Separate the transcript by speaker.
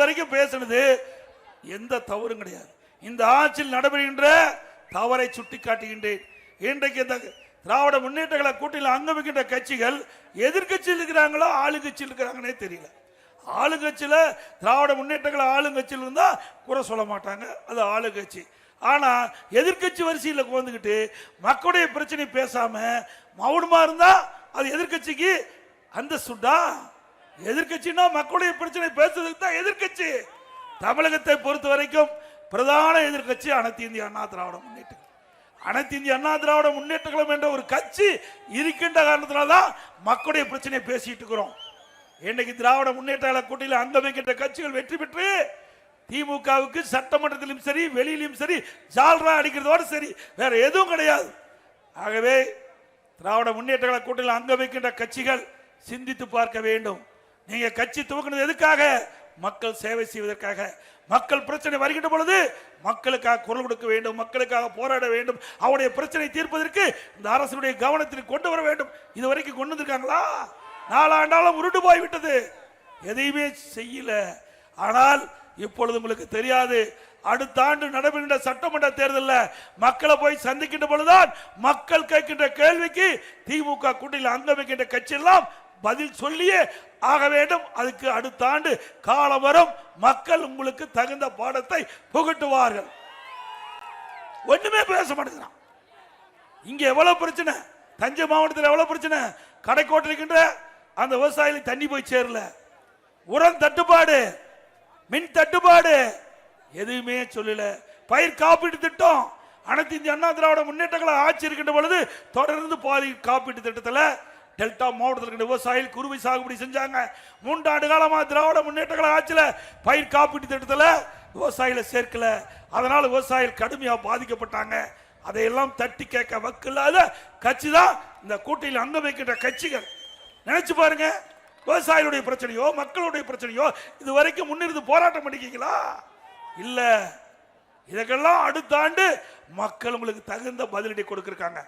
Speaker 1: வரைக்கும் பேசுனது எந்த தவறும் கிடையாது. இந்த ஆட்சியில் நடைபெறுகின்ற தவறை சுட்டி காட்டுகின்றேன் இன்றைக்கு இந்த திராவிட முன்னேற்றங்களை கூட்டில் அங்கமிக்கின்ற கட்சிகள் எதிர்க்கட்சியில் இருக்கிறாங்களோ ஆளுங்கட்சியில் இருக்கிறாங்கன்னே தெரியல. ஆளுங்கட்சியில் திராவிட முன்னேற்றங்களை ஆளுங்கட்சியில் இருந்தால் குறை சொல்ல மாட்டாங்க. அது ஆளுங்கட்சி. ஆனால் எதிர்க்கட்சி வரிசையில் வந்துக்கிட்டு மக்களுடைய பிரச்சனை பேசாமல் மௌனமாக இருந்தால் அது எதிர்க்கட்சிக்கு அந்த சுட்டா? எதிர்கட்சின்னா மக்களுடைய பிரச்சனை பேசுறதுக்கு தான் எதிர்க்கட்சி. தமிழகத்தை பொறுத்த வரைக்கும் பிரதான எதிர்க்கட்சி அனைத்து இந்திய அண்ணா திராவிட முன்னேற்றம் அனைத்து இந்திய அண்ணா திராவிட முன்னேற்ற கழகம் என்ற ஒரு கட்சி இருக்கின்ற காரணத்தினால தான் மக்களுடைய பிரச்சனையை பேசிட்டு இருக்கிறோம். இன்னைக்கு திராவிட முன்னேற்ற கூட்டியில் அங்கமைக்கின்ற கட்சிகள் வெற்றி பெற்று திமுகவுக்கு சட்டமன்றத்திலும் சரி வெளியிலும் சரி ஜால்ரா அடிக்கிறதோடு சரி வேற எதுவும் கிடையாது. ஆகவே திராவிட முன்னேற்ற கழக கூட்டில் வைக்கின்ற கட்சிகள் சிந்தித்து பார்க்க வேண்டும். நீங்க கட்சி துவக்கினது எதுக்காக? மக்கள் சேவை செய்வதற்காக. மக்கள் பிரச்சனை வருகின்ற பொழுது மக்களுக்காக குரல் கொடுக்க வேண்டும் மக்களுக்காக போராட வேண்டும். அவருடைய பிரச்சனை தீர்ப்பதற்கு இந்த அரசனுடைய கவனத்திற்கு கொண்டு வர வேண்டும். இது வரைக்கும் கொண்டு வந்திருக்காங்களா? நாலாண்டாலும் உருண்டு போய்விட்டது. எதையுமே செய்யல. ஆனால் இப்பொழுது உங்களுக்கு தெரியாது. அடுத்த ஆண்டு நடைபெறுகின்ற சட்டமன்ற தேர்தலில் மக்களை போய் சந்திக்கின்ற பொழுதுதான் மக்கள் கேட்கின்ற கேள்விக்கு திமுக கூட்டில் அங்கம் வைக்கின்ற கட்சி எல்லாம் பதில் சொல்லியே ஆக வேண்டும். அதுக்கு அடுத்த ஆண்டு காலம் வரும். மக்கள் உங்களுக்கு தகுந்த பாடத்தை புகட்டுவார்கள். ஒண்ணுமே பேச மாட்டேங்கிறான். இங்க எவ்வளவு பிரச்சனை? தஞ்சை மாவட்டத்தில் எவ்வளவு பிரச்சனை? கடைக்கோட்டில் இருக்கின்ற அந்த விவசாயிகளுக்கு தண்ணி போய் சேரல. உரம் தட்டுப்பாடு மின் தட்டுப்பாடு. எதுவுமே சொல்லல. பயிர் காப்பீட்டு திட்டம். அனைத்து இந்திய அண்ணா திராவிட முன்னேற்றங்களை ஆட்சி இருக்கின்ற பொழுது தொடர்ந்து பாதி காப்பீட்டு திட்டத்தில் டெல்டா மாவட்டத்தில் விவசாயிகள் குருவி சாகுபடி செஞ்சாங்க. மூன்றாண்டு காலமாக திராவிட முன்னேற்றங்களை ஆட்சியில் பயிர் காப்பீட்டு திட்டத்தில் விவசாயிகளை சேர்க்கல. அதனால் விவசாயிகள் கடுமையாக பாதிக்கப்பட்டாங்க. அதையெல்லாம் தட்டி கேட்க வக்கில்லாத கட்சி தான் இந்த கூட்டையில் அங்கம் வைக்கின்ற கட்சிகள். நினைச்சு பாருங்க. விவசாயிகளுடைய பிரச்சனையோ மக்களுடைய பிரச்சனையோ இது வரைக்கும் முன்னிருந்து போராட்டம் பண்ணிக்கீங்களா? இல்லை. இதற்கெல்லாம் அடுத்த ஆண்டு மக்கள் உங்களுக்கு தகுந்த பதிலடி கொடுக்குறாங்க